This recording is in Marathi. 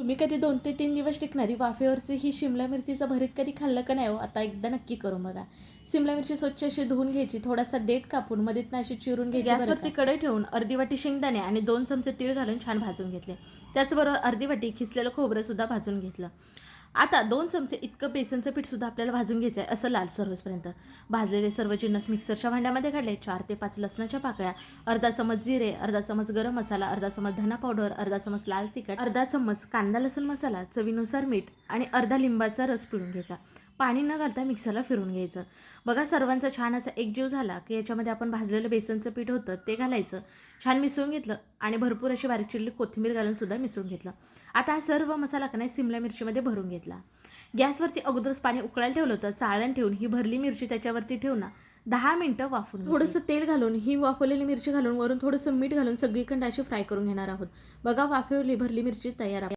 तुम्ही कधी दोन ते तीन दिवस टिकणारी वाफेवरची ही शिमला मिरचीचं भरीत कधी खाल्लं का नाही हो? आता एकदा नक्की करून बघा. शिमला मिरची स्वच्छ अशी धुवून घ्यायची थोडासा देठ कापून मधीतनं अशी चिरून घ्यायची गॅसवरती कढई ठेवून अर्धी वाटी शेंगदाणे आणि दोन चमचे तीळ घालून छान भाजून घेतले. त्याचबरोबर अर्धी वाटी खिसलेलं खोबरं सुद्धा भाजून घेतलं. आता दोन चमचे इतकं बेसनचं पीठ सुद्धा आपल्याला भाजून घ्यायचं आहे असं लालसर होईपर्यंत भाजलेले सर्व जिन्नस मिक्सरच्या भांड्यामध्ये काढले चार ते पाच लसणाच्या पाकळ्या अर्धा चमच जिरे अर्धा चमच गरम मसाला अर्धा चमच धना पावडर अर्धा चमच लाल तिखट अर्धा चमच कांदा लसूण मसाला चवीनुसार मीठ आणि अर्धा लिंबाचा रस पिळून घ्यायचा. पाणी न घालता मिक्सरला फिरून घ्यायचं. बघा सर्वांचा छान असा एकजीव झाला की याच्यामध्ये आपण भाजलेलं बेसनचं पीठ होतं ते घालायचं. छान मिसळून घेतलं आणि भरपूर अशी बारीक चिरली कोथिंबीर घालून सुद्धा मिसळून घेतलं. आता हा सर्व मसाला का नाही सिमला मिरचीमध्ये भरून घेतला. गॅसवरती अगोदरच पाणी उकळायला ठेवलं होतं चाळण ठेवून ही भरली मिरची त्याच्यावरती ठेवून ना दहा मिनटं वाफून थोडंसं तेल घालून ही वाफवलेली मिरची घालून वरून थोडंसं मीठ घालून सगळीकडे अशी फ्राय करून घेणार आहोत. बघा वाफवली भरली मिरची तयार आहे.